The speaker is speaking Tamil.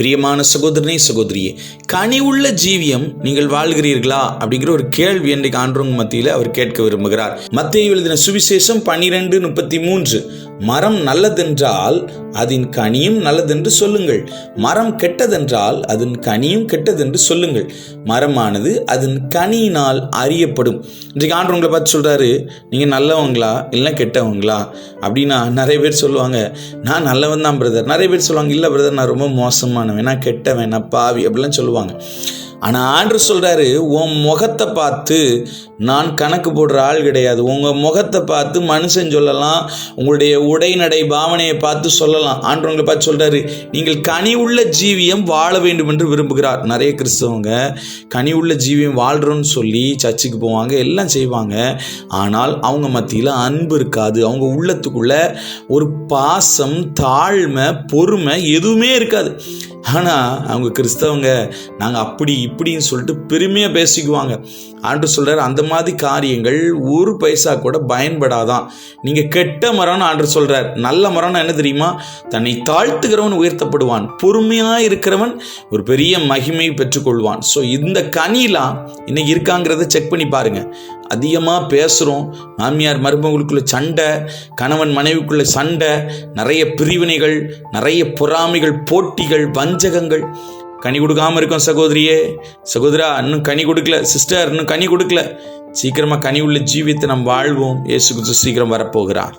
பிரியமான சகோதரனே சகோதரியே கனி உள்ள ஜீவியம் நீங்கள் வாழ்கிறீர்களா? அப்படிங்கிற ஒரு கேள்வி இன்றைக்கு ஆண்டவங்க மத்தியில் அவர் கேட்க விரும்புகிறார். மத்திய எழுதின சுவிசேஷம் பன்னிரெண்டு முப்பத்தி மூன்று மரம் நல்லதென்றால் அதன் கனியும் நல்லதென்று சொல்லுங்கள். மரம் கெட்டதென்றால் அதன் கனியும் கெட்டதென்று சொல்லுங்கள். மரமானது அதன் கனியினால் அறியப்படும். இன்றைக்கு ஆண்டவங்களை பார்த்து சொல்கிறாரு நீங்கள் நல்லவங்களா? இல்லை கெட்டவங்களா? அப்படின்னா நிறைய பேர் சொல்லுவாங்க நான் நல்லவன் தான் பிரதர் நிறைய பேர் சொல்லுவாங்க இல்லை பிரதர் நான் ரொம்ப மோசமான நான் கெட்ட நான் பாவி அப்படிலாம் சொல்லுவாங்க. ஆனால் ஆண்டு சொல்கிறாரு உன் முகத்தை பார்த்து நான் கணக்கு போடுற ஆள் கிடையாது. உங்கள் முகத்தை பார்த்து மனுஷன் சொல்லலாம் உங்களுடைய உடைநடை பாவனையை பார்த்து சொல்லலாம். ஆண்டவங்களை பார்த்து சொல்கிறாரு நீங்கள் கனி உள்ள ஜீவியம் வாழ வேண்டும் என்று விரும்புகிறார். நிறைய கிறிஸ்தவங்க கனி உள்ள ஜீவியம் வாழ்கிறோன்னு சொல்லி சர்ச்சுக்கு போவாங்க எல்லாம் செய்வாங்க. ஆனால் அவங்க மத்தியில் அன்பு இருக்காது. அவங்க உள்ளத்துக்குள்ள ஒரு பாசம் தாழ்மை பொறுமை எதுவுமே இருக்காது. ஆனால் அவங்க கிறிஸ்தவங்க நாங்கள் அப்படி இப்படின்னு சொல்லிட்டு பெருமையாக பேசிக்குவாங்க. ஆண்டு சொல்கிறார் அந்த மாதிரி காரியங்கள் ஒரு பைசா கூட பயன்படாதான். நீங்கள் கெட்ட மரம்னு ஆண்டு சொல்கிறார் நல்ல மரம்னு என்ன தெரியுமா? தன்னை தாழ்த்துகிறவன் உயர்த்தப்படுவான். பொறுமையாக இருக்கிறவன் ஒரு பெரிய மகிமை பெற்றுக்கொள்வான். ஸோ இந்த கனிலாம் இன்னைக்கு இருக்காங்கிறத செக் பண்ணி பாருங்கள் அதிகமாக பேசுகிறோம் மாமியார் மருமகளுக்குள்ள சண்டை கணவன் மனைவிக்குள்ள சண்டை நிறைய பிரிவினைகள் நிறைய பொறாமைகள் போட்டிகள் வஞ்சகங்கள். கனி கொடுக்காம இருக்கோம் சகோதரியே. சகோதரா இன்னும் கனி கொடுக்கல. சிஸ்டர் இன்னும் கனி கொடுக்கல. சீக்கிரமாக கனி உள்ள ஜீவியத்தை நாம் வாழ்வோம். ஏசு குத்து சீக்கிரம் வரப்போகிறார்.